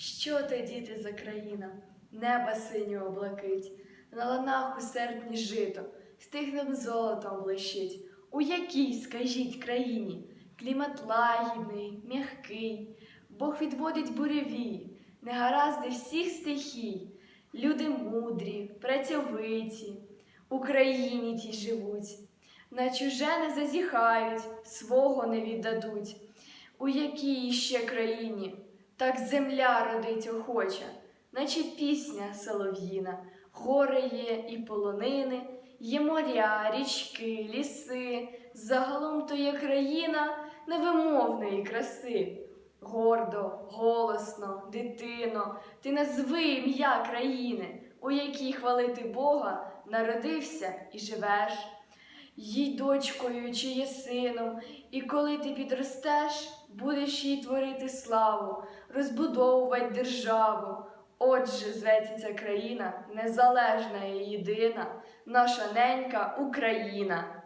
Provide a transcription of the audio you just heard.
Що то, діти, за країна? Неба синього блакить, на ланах у серпні жито, стиглим золотом блищить. У якій, скажіть, країні? Клімат лагідний, м'який, Бог відводить буревії, негаразди всіх стихій. Люди мудрі, працьовиті, Україні тій живуть, на чуже не зазіхають, свого не віддадуть. У якій ще країні так земля родить охоче, наче пісня солов'їна, гори є і полонини, є моря, річки, ліси. Загалом то є країна невимовної краси. Гордо, голосно, дитино, ти назви ім'я країни, у якій хвалити Бога народився і живеш. Їй дочкою чи є сином, і коли ти підростеш, будеш їй творити славу, розбудовувати державу. Отже, зветься ця країна незалежна і єдина, наша ненька Україна.